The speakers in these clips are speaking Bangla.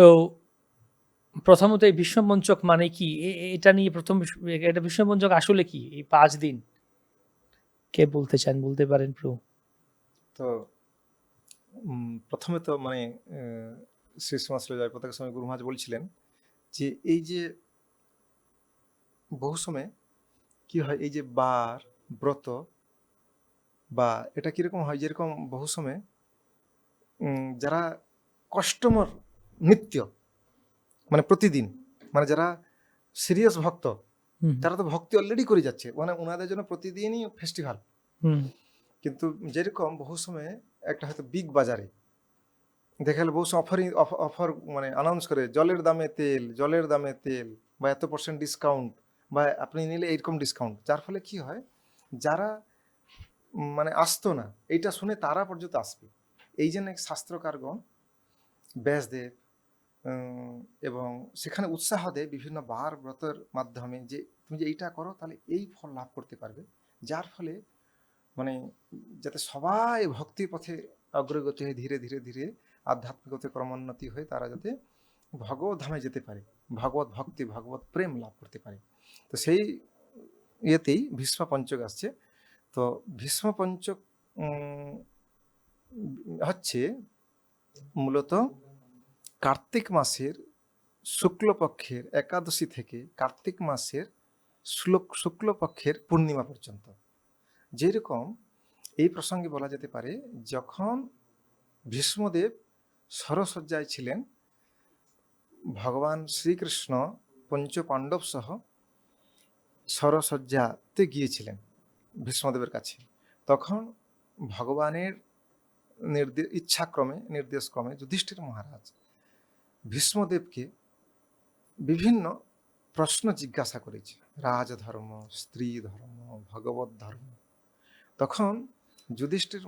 তো প্রথমত এই বিশ্বমঞ্চক মানে কি? এটা নিয়ে প্রথম এটা বিশ্বমঞ্চক আসলে কি? এই পাঁচ দিন। কে বলতে চান? বলতে পারেন প্রভু। তো প্রথমে তো মানে শ্রী সমাশ্রয় জয় পতাকা গুরু মহারাজ বলছিলেন যে, এই যে বহু সময় কি হয়? এই যে বার, ব্রত বা এটা কীরকম হয়? যেরকম বহু সময় যারা কষ্টমর নিত্য মানে প্রতিদিন মানে যারা সিরিয়াস ভক্ত তারা তো ভক্তি অলরেডি করে যাচ্ছে। মানে ওনাদের জন্য প্রতিদিনই ফেস্টিভ্যাল কিন্তু যেরকম বহু সময় একটা হয়তো বিগ বাজারে দেখা গেলো বহু সময় অফারিং অফার মানে অ্যানাউন্স করে জলের দামে তেল জলের দামে তেল বা এত পার্সেন্ট ডিসকাউন্ট বা আপনি নিলে এইরকম ডিসকাউন্ট যার ফলে কি হয় যারা মানে আসতো না এইটা শুনে তারা পর্যন্ত আসবে। এই জন্য শাস্ত্রকারগণ ব্যাসদেব এবং সেখানে উৎসাহ দেয় বিভিন্ন বার ব্রতের মাধ্যমে যে তুমি যে এইটা করো, তাহলে এই ফল লাভ করতে পারবে। যার ফলে মানে যাতে সবাই ভক্তির পথে অগ্রগতি হয়ে ধীরে ধীরে ধীরে আধ্যাত্মিকতে ক্রমোন্নতি হয়ে তারা যাতে ভগবত ধামে যেতে পারে, ভগবত ভক্তি, ভগবত প্রেম লাভ করতে পারে। তো সেই ইয়েতেই ভীষ্ম পঞ্চক আসছে। তো ভীষ্ম পঞ্চক হচ্ছে মূলত কার্তিক মাসের শুক্লপক্ষের একাদশী থেকে কার্তিক মাসের শুক্ল শুক্লপক্ষের পূর্ণিমা পর্যন্ত। যেরকম এই প্রসঙ্গে বলা যেতে পারে, যখন ভীষ্মদেব সরসজ্জায় ছিলেন, ভগবান শ্রীকৃষ্ণ পঞ্চপাণ্ডব সহ সরসজ্জাতে গিয়েছিলেন ভীষ্মদেবের কাছে। তখন ভগবানের নির্দে, ইচ্ছাক্রমে, নির্দেশক্রমে যুধিষ্ঠির মহারাজ ভীষ্মদেবকে বিভিন্ন প্রশ্ন জিজ্ঞাসা করেছে। রাজধর্ম স্ত্রী ধর্ম ভগবত ধর্ম। তখন যুধিষ্ঠির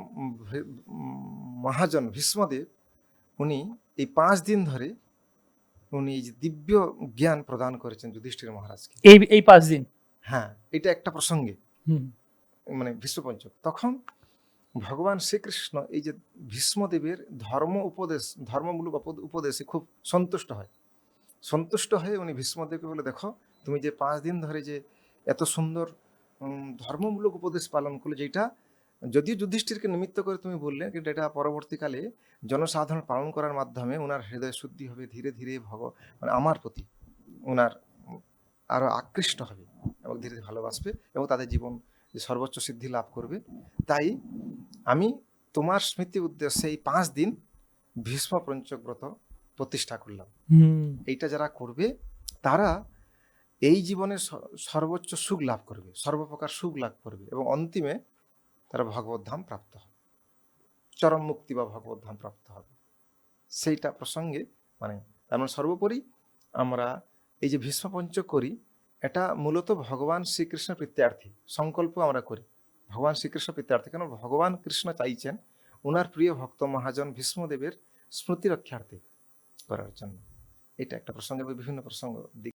মহাজন ভীষ্মদেব উনি এই পাঁচ দিন ধরে উনি এই যে দিব্য জ্ঞান প্রদান করেছেন যুধিষ্ঠির মহারাজকে। এই এই পাঁচ দিন? হ্যাঁ এটা একটা প্রসঙ্গে। মানে ভীষ্মপঞ্চক। তখন ভগবান শ্রীকৃষ্ণ এই যে ভীষ্মদেবের ধর্ম উপদেশ, ধর্মমূলক উপদেশে খুব সন্তুষ্ট হয়। সন্তুষ্ট হয়ে উনি ভীষ্মদেবকে বলে, দেখো, তুমি যে পাঁচ দিন ধরে যে এত সুন্দর ধর্মমূলক উপদেশ পালন করলে, যেটা যদিও যুধিষ্ঠিরকে নিমিত্ত করে তুমি বললে, কিন্তু এটা পরবর্তীকালে জনসাধারণ পালন করার মাধ্যমে ওনার হৃদয় শুদ্ধি হবে, ধীরে ধীরে ভগ মানে আমার প্রতি ওনার আরও আকৃষ্ট হবে এবং ধীরে ধীরে ভালোবাসবে এবং তাদের জীবন সর্বোচ্চ সিদ্ধি লাভ করবে। তাই আমি তোমার স্মৃতি উদ্দেশ্যে এই পাঁচ দিন ভীষ্ম পঞ্চক ব্রত প্রতিষ্ঠা করলাম। এইটা যারা করবে তারা এই জীবনে সর্বোচ্চ সুখ লাভ করবে সর্বপ্রকার সুখ লাভ করবে এবং অন্তিমে তারা ভগবত ধাম প্রাপ্ত হবে। চরম মুক্তি বা ভগবত ধাম প্রাপ্ত হবে। সেইটা প্রসঙ্গে মানে তার মানে সর্বোপরি আমরা এই যে ভীষ্ম পঞ্চক করি এটা মূলত ভগবান শ্রীকৃষ্ণ প্রত্যার্থী সংকল্প আমরা করি। ভগবান শ্রীকৃষ্ণ প্রত্যার্থী কেন ভগবান কৃষ্ণ চাইছেন ওনার প্রিয় ভক্ত মহাজন ভীষ্মদেবের স্মৃতি রক্ষার্থে করার জন্য? এটা একটা প্রসঙ্গ এবং বিভিন্ন প্রসঙ্গ দিক